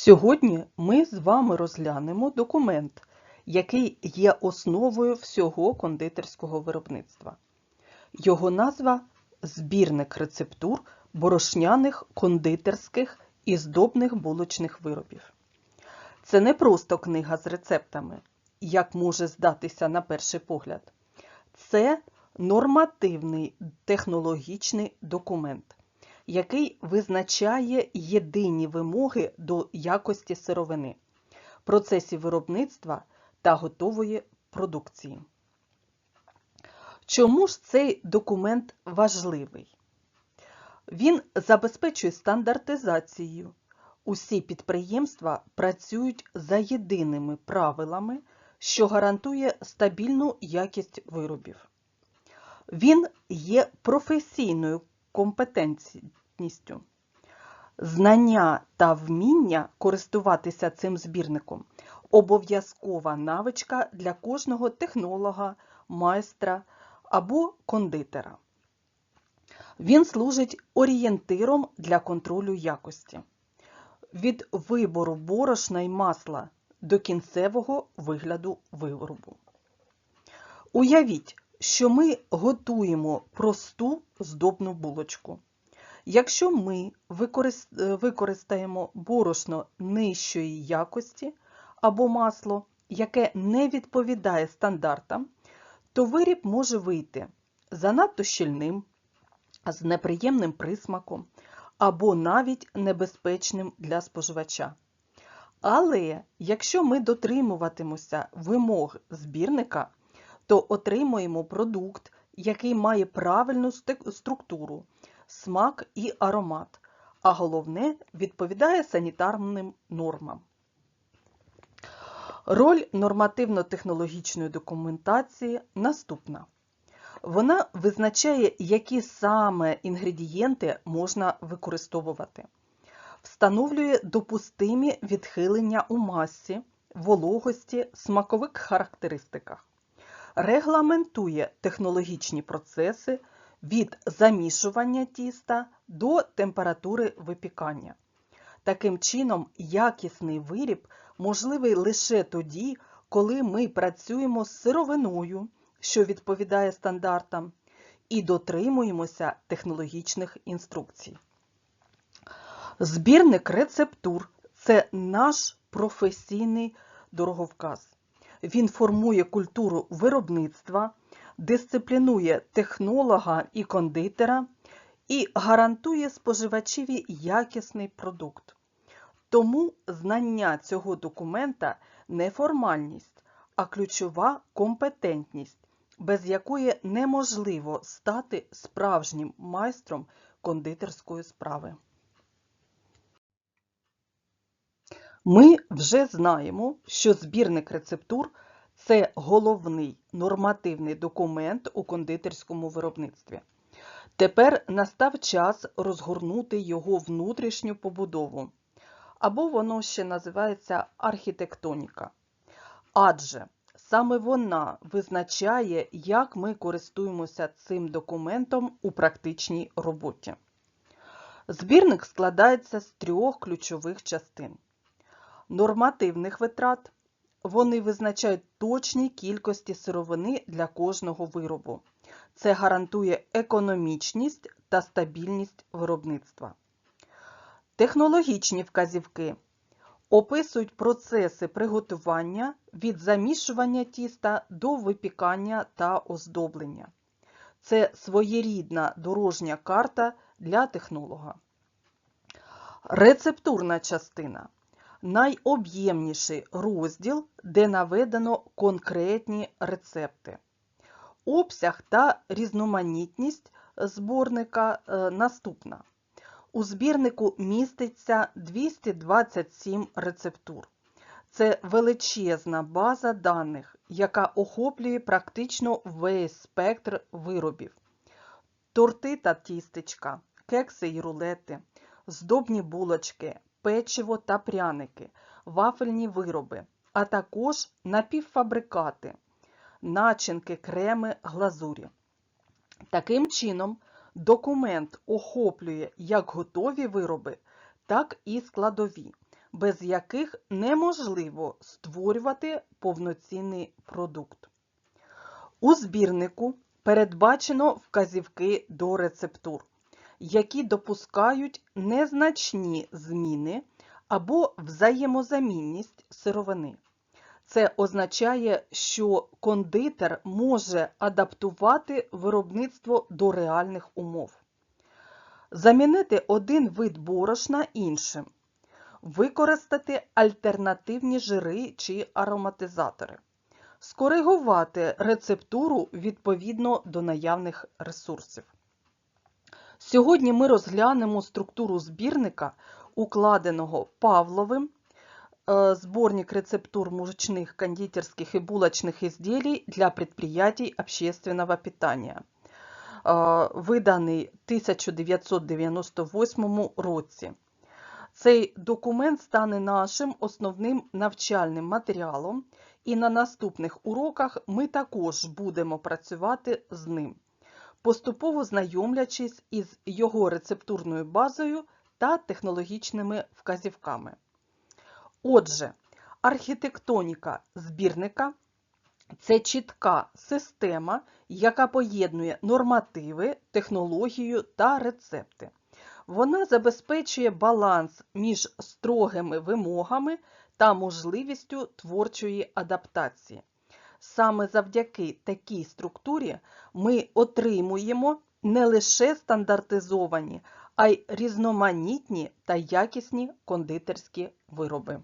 Сьогодні ми з вами розглянемо документ, який є основою всього кондитерського виробництва. Його назва Збірник рецептур борошняних кондитерських і здобних булочних виробів. Це не просто книга з рецептами, як може здатися на перший погляд. Це нормативний технологічний документ, який визначає єдині вимоги до якості сировини, процесів виробництва та готової продукції. Чому ж цей документ важливий? Він забезпечує стандартизацію. Усі підприємства працюють за єдиними правилами, що гарантує стабільну якість виробів. Він є професійною компетентністю. Знання та вміння користуватися цим збірником обов'язкова навичка для кожного технолога, майстра або кондитера. Він служить орієнтиром для контролю якості. Від вибору борошна й масла до кінцевого вигляду виробу. Уявіть, що ми готуємо просту здобну булочку. Якщо ми використаємо борошно нижчої якості або масло, яке не відповідає стандартам, то виріб може вийти занадто щільним, з неприємним присмаком або навіть небезпечним для споживача. Але якщо ми дотримуватимося вимог збірника, то отримуємо продукт, який має правильну структуру, смак і аромат, а головне відповідає санітарним нормам. Роль нормативно-технологічної документації наступна. Вона визначає, які саме інгредієнти можна використовувати, встановлює допустимі відхилення у масі, вологості, смакових характеристиках, регламентує технологічні процеси від замішування тіста до температури випікання. Таким чином, якісний виріб можливий лише тоді, коли ми працюємо з сировиною, що відповідає стандартам, і дотримуємося технологічних інструкцій. Збірник рецептур це наш професійний дороговказ. Він формує культуру виробництва, дисциплінує технолога і кондитера і гарантує споживачеві якісний продукт. Тому знання цього документа не формальність, а ключова компетентність, без якої неможливо стати справжнім майстром кондитерської справи. Ми вже знаємо, що збірник рецептур це головний нормативний документ у кондитерському виробництві. Тепер настав час розгорнути його внутрішню побудову, або воно ще називається архітектоніка. Адже саме вона визначає, як ми користуємося цим документом у практичній роботі. Збірник складається з трьох ключових частин: нормативних витрат. Вони визначають точні кількості сировини для кожного виробу. Це гарантує економічність та стабільність виробництва. Технологічні вказівки описують процеси приготування від замішування тіста до випікання та оздоблення. Це своєрідна дорожня карта для технолога. Рецептурна частина найоб'ємніший розділ, де наведено конкретні рецепти. Обсяг та різноманітність зборника наступна. У збірнику міститься 227 рецептур. Це величезна база даних, яка охоплює практично весь спектр виробів. Торти та тістечка, кекси і рулети, здобні булочки, печиво та пряники, вафельні вироби, а також напівфабрикати, начинки, креми, глазурі. Таким чином, документ охоплює як готові вироби, так і складові, без яких неможливо створювати повноцінний продукт. У збірнику передбачено вказівки до рецептур, які допускають незначні зміни або взаємозамінність сировини. Це означає, що кондитер може адаптувати виробництво до реальних умов, замінити один вид борошна іншим, використати альтернативні жири чи ароматизатори, скоригувати рецептуру відповідно до наявних ресурсів. Сьогодні ми розглянемо структуру збірника, укладеного Павловим, э, сборник рецептур мучных кондитерских и булочных изделий для предприятий общественного питания, э, виданий 1998 році. Цей документ стане нашим основним навчальним матеріалом, і на наступних уроках ми також будемо працювати з ним, поступово знайомлячись із його рецептурною базою та технологічними вказівками. Отже, архітектоніка збірника це чітка система, яка поєднує нормативи, технологію та рецепти. Вона забезпечує баланс між строгими вимогами та можливістю творчої адаптації. Саме завдяки такій структурі ми отримуємо не лише стандартизовані, а й різноманітні та якісні кондитерські вироби.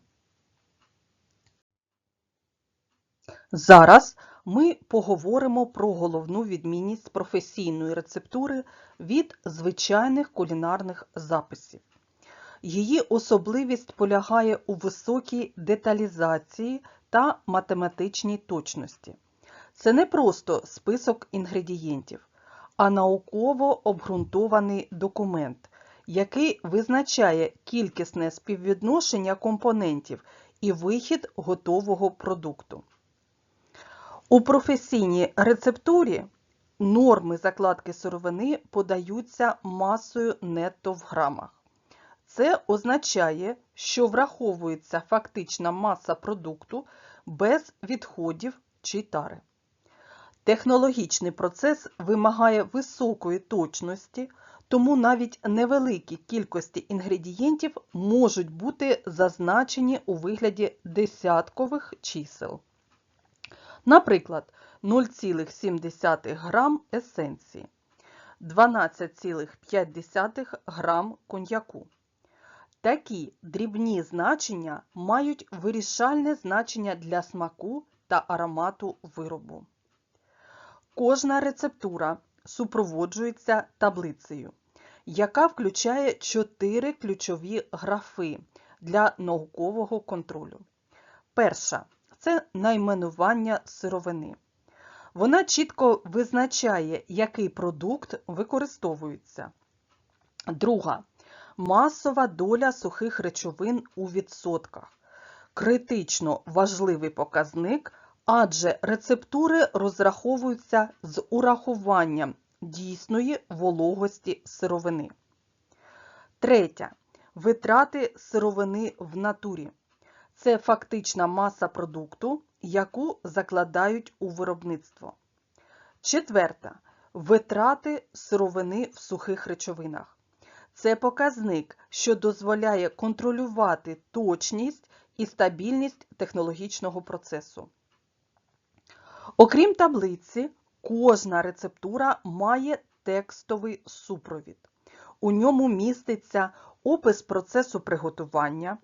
Зараз ми поговоримо про головну відмінність професійної рецептури від звичайних кулінарних записів. Її особливість полягає у високій деталізації та математичній точності. Це не просто список інгредієнтів, а науково обґрунтований документ, який визначає кількісне співвідношення компонентів і вихід готового продукту. У професійній рецептурі норми закладки сировини подаються масою нетто в грамах. Це означає, що враховується фактична маса продукту без відходів чи тари. Технологічний процес вимагає високої точності, тому навіть невеликі кількості інгредієнтів можуть бути зазначені у вигляді десяткових чисел. Наприклад, 0,7 грам есенції, 12,5 грам коньяку. Такі дрібні значення мають вирішальне значення для смаку та аромату виробу. Кожна рецептура супроводжується таблицею, яка включає чотири ключові графи для наукового контролю. Перша це найменування сировини. Вона чітко визначає, який продукт використовується. Друга масова доля сухих речовин у відсотках. Критично важливий показник, адже рецептури розраховуються з урахуванням дійсної вологості сировини. Третя. Витрати сировини в натурі. Це фактична маса продукту, яку закладають у виробництво. Четверта. Витрати сировини в сухих речовинах. Це показник, що дозволяє контролювати точність і стабільність технологічного процесу. Окрім таблиці, кожна рецептура має текстовий супровід. У ньому міститься опис процесу приготування,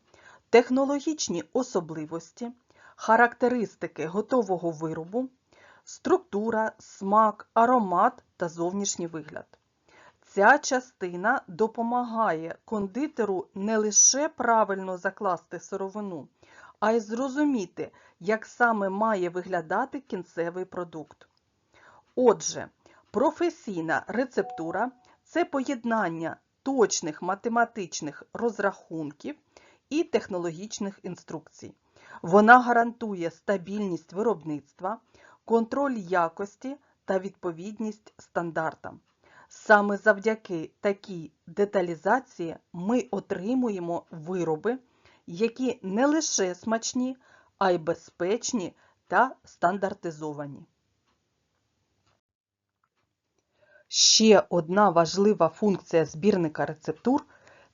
технологічні особливості, характеристики готового виробу, структура, смак, аромат та зовнішній вигляд. Ця частина допомагає кондитеру не лише правильно закласти сировину, а й зрозуміти, як саме має виглядати кінцевий продукт. Отже, професійна рецептура це поєднання точних математичних розрахунків і технологічних інструкцій. Вона гарантує стабільність виробництва, контроль якості та відповідність стандартам. Саме завдяки такій деталізації ми отримуємо вироби, які не лише смачні, а й безпечні та стандартизовані. Ще одна важлива функція збірника рецептур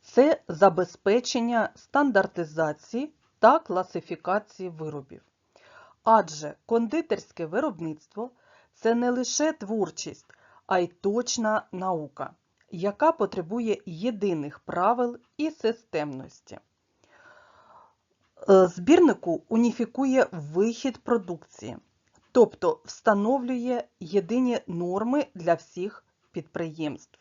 це забезпечення стандартизації та класифікації виробів. Адже кондитерське виробництво це не лише творчість, а й точна наука, яка потребує єдиних правил і системності. Е, Збірнику уніфікує вихід продукції, тобто встановлює єдині норми для всіх підприємств.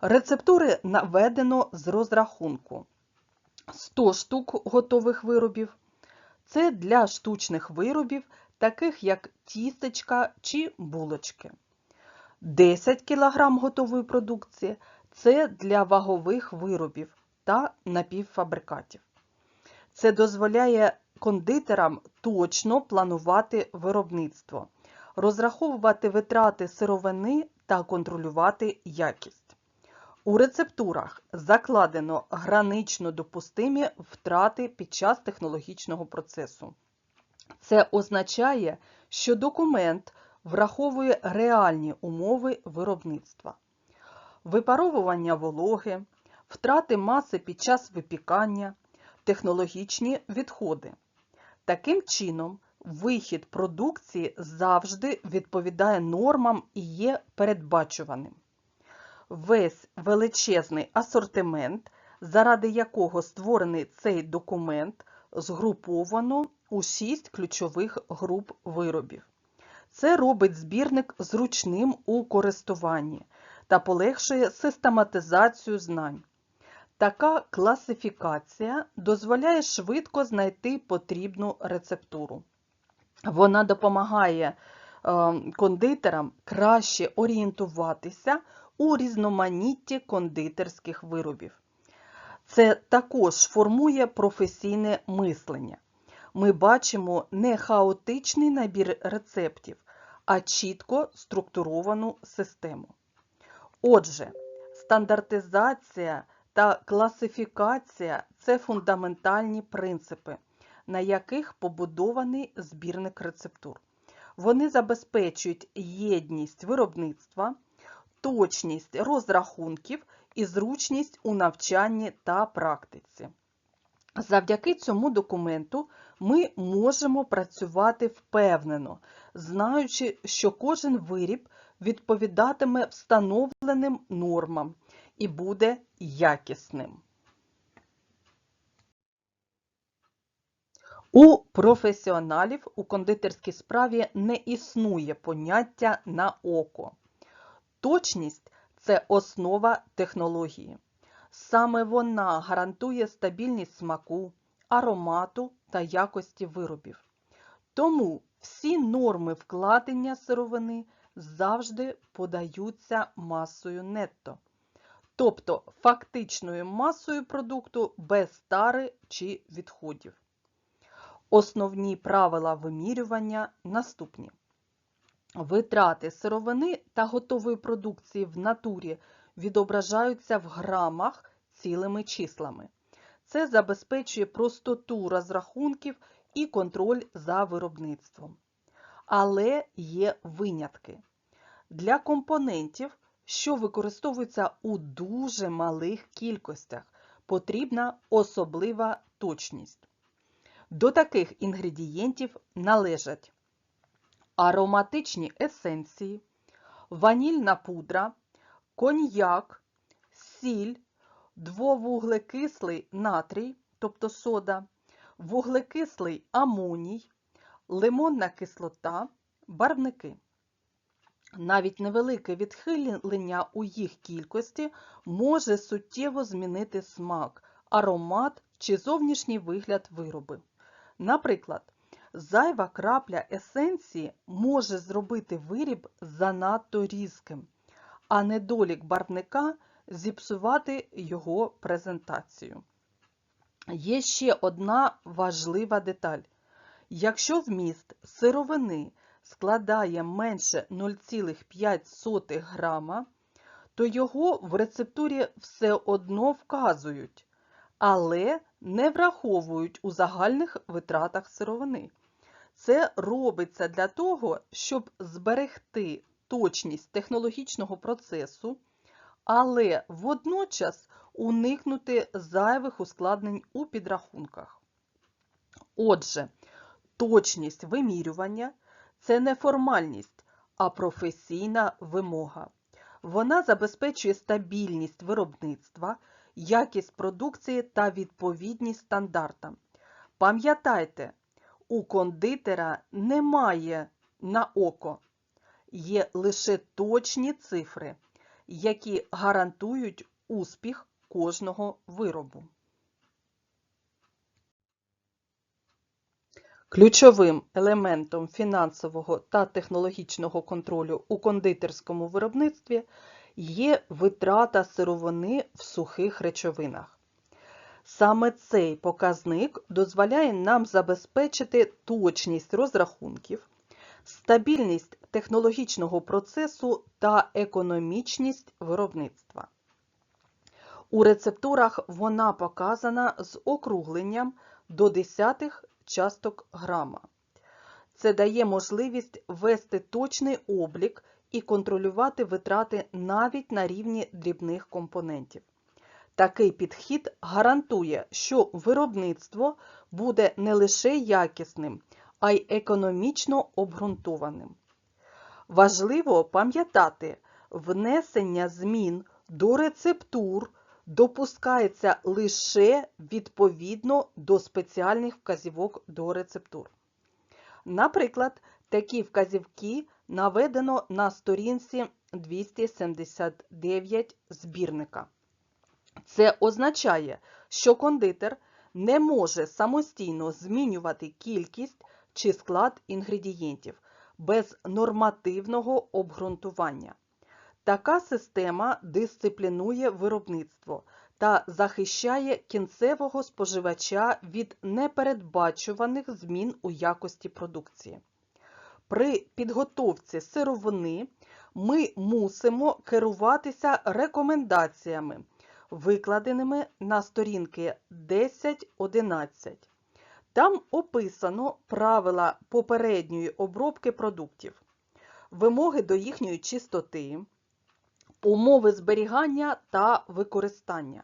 Рецептури наведено з розрахунку 100 штук готових виробів. Це для штучних виробів, таких як тістечка чи булочки. 10 кг готової продукції це для вагових виробів та напівфабрикатів. Це дозволяє кондитерам точно планувати виробництво, розраховувати витрати сировини та контролювати якість. У рецептурах закладено гранично допустимі втрати під час технологічного процесу. Це означає, що документ враховує реальні умови виробництва, випаровування вологи, втрати маси під час випікання, технологічні відходи. Таким чином, вихід продукції завжди відповідає нормам і є передбачуваним. Весь величезний асортимент, заради якого створений цей документ, згруповано у шість ключових груп виробів. Це робить збірник зручним у користуванні та полегшує систематизацію знань. Така класифікація дозволяє швидко знайти потрібну рецептуру. Вона допомагає е, кондитерам краще орієнтуватися у різноманітті кондитерських виробів. Це також формує професійне мислення. Ми бачимо не хаотичний набір рецептів, а чітко структуровану систему. Отже, стандартизація та класифікація це фундаментальні принципи, на яких побудований збірник рецептур. Вони забезпечують єдність виробництва, точність розрахунків і зручність у навчанні та практиці. Завдяки цьому документу ми можемо працювати впевнено, знаючи, що кожен виріб відповідатиме встановленим нормам і буде якісним. У професіоналів у кондитерській справі не існує поняття на око. Точність це основа технології. Саме вона гарантує стабільність смаку, аромату та якості виробів. Тому всі норми вкладення сировини завжди подаються масою нетто, тобто фактичною масою продукту без тари чи відходів. Основні правила вимірювання наступні. Витрати сировини та готової продукції в натурі відображаються в грамах цілими числами. Це забезпечує простоту розрахунків і контроль за виробництвом. Але є винятки. Для компонентів, що використовуються у дуже малих кількостях, потрібна особлива точність. До таких інгредієнтів належать ароматичні есенції, ванільна пудра, коньяк, сіль, двовуглекислий натрій, тобто сода, вуглекислий амоній, лимонна кислота, барвники. Навіть невелике відхилення у їх кількості може суттєво змінити смак, аромат чи зовнішній вигляд вироби. Наприклад, зайва крапля есенції може зробити виріб занадто різким, а недолік барвника зіпсувати його презентацію. Є ще одна важлива деталь. Якщо вміст сировини складає менше 0,5 грама, то його в рецептурі все одно вказують, але не враховують у загальних витратах сировини. Це робиться для того, щоб зберегти точність технологічного процесу, але водночас уникнути зайвих ускладнень у підрахунках. Отже, точність вимірювання це не формальність, а професійна вимога. Вона забезпечує стабільність виробництва, якість продукції та відповідність стандартам. Пам'ятайте, у кондитера немає на око, є лише точні цифри, які гарантують успіх кожного виробу. Ключовим елементом фінансового та технологічного контролю у кондитерському виробництві є витрата сировини в сухих речовинах. Саме цей показник дозволяє нам забезпечити точність розрахунків, стабільність технологічного процесу та економічність виробництва. У рецептурах вона показана з округленням до десятих часток грама. Це дає можливість вести точний облік і контролювати витрати навіть на рівні дрібних компонентів. Такий підхід гарантує, що виробництво буде не лише якісним, а й економічно обґрунтованим. Важливо пам'ятати, внесення змін до рецептур допускається лише відповідно до спеціальних вказівок до рецептур. Наприклад, такі вказівки наведено на сторінці 279 збірника. Це означає, що кондитер не може самостійно змінювати кількість чи склад інгредієнтів без нормативного обґрунтування. Така система дисциплінує виробництво та захищає кінцевого споживача від непередбачуваних змін у якості продукції. При підготовці сировини ми мусимо керуватися рекомендаціями, викладеними на сторінки 10-11. Там описано правила попередньої обробки продуктів, вимоги до їхньої чистоти, умови зберігання та використання.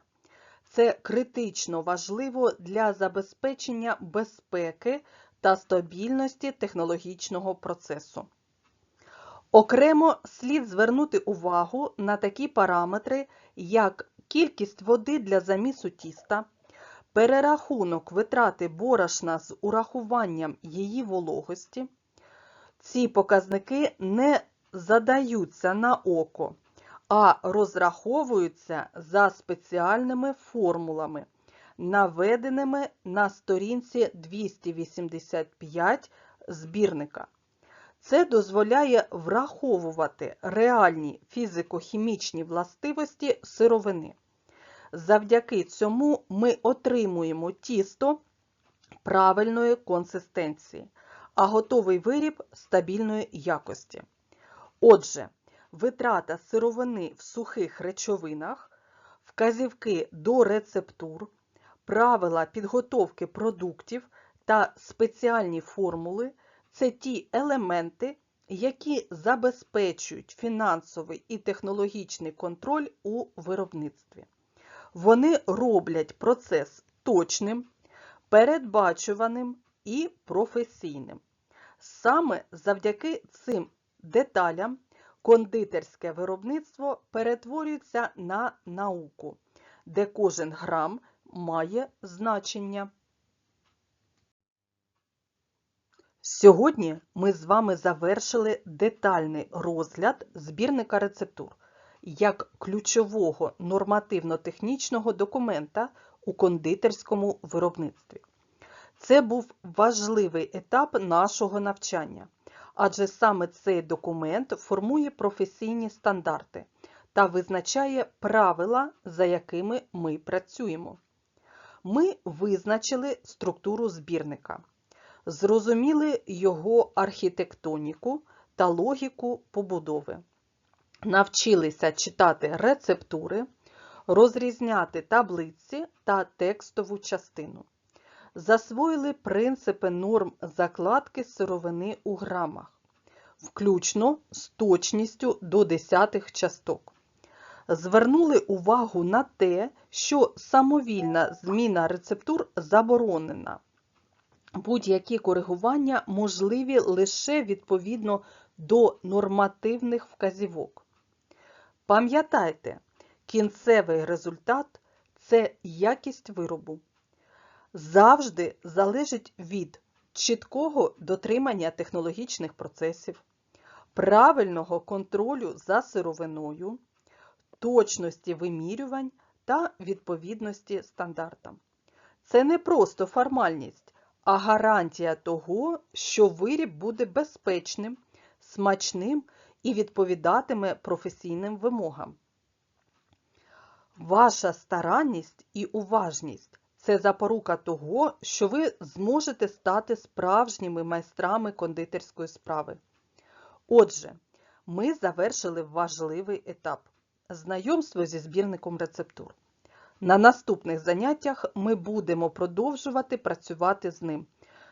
Це критично важливо для забезпечення безпеки та стабільності технологічного процесу. Окремо слід звернути увагу на такі параметри, як кількість води для замісу тіста, перерахунок витрати борошна з урахуванням її вологості. Ці показники не задаються на око, а розраховуються за спеціальними формулами, наведеними на сторінці 285 збірника. Це дозволяє враховувати реальні фізико-хімічні властивості сировини. Завдяки цьому ми отримуємо тісто правильної консистенції, а готовий виріб стабільної якості. Отже, витрата сировини в сухих речовинах, вказівки до рецептур, правила підготовки продуктів та спеціальні формули це ті елементи, які забезпечують фінансовий і технологічний контроль у виробництві. Вони роблять процес точним, передбачуваним і професійним. Саме завдяки цим деталям кондитерське виробництво перетворюється на науку, де кожен грам має значення. Сьогодні ми з вами завершили детальний розгляд збірника рецептур як ключового нормативно-технічного документа у кондитерському виробництві. Це був важливий етап нашого навчання, адже саме цей документ формує професійні стандарти та визначає правила, за якими ми працюємо. Ми визначили структуру збірника, зрозуміли його архітектоніку та логіку побудови навчилися читати рецептури, розрізняти таблиці та текстову частину. Засвоїли принципи норм закладки сировини у грамах, включно з точністю до десятих часток. Звернули увагу на те, що самовільна зміна рецептур заборонена. Будь-які коригування можливі лише відповідно до нормативних вказівок. Пам'ятайте, кінцевий результат це якість виробу. Завжди залежить від чіткого дотримання технологічних процесів, правильного контролю за сировиною, точності вимірювань та відповідності стандартам. Це не просто формальність, а гарантія того, що виріб буде безпечним, смачним і відповідатиме професійним вимогам. Ваша старанність і уважність це запорука того, що ви зможете стати справжніми майстрами кондитерської справи. Отже, ми завершили важливий етап знайомство зі збірником рецептур. На наступних заняттях ми будемо продовжувати працювати з ним,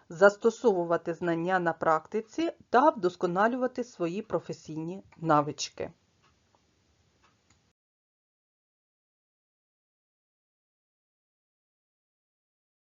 застосовувати знання на практиці та вдосконалювати свої професійні навички.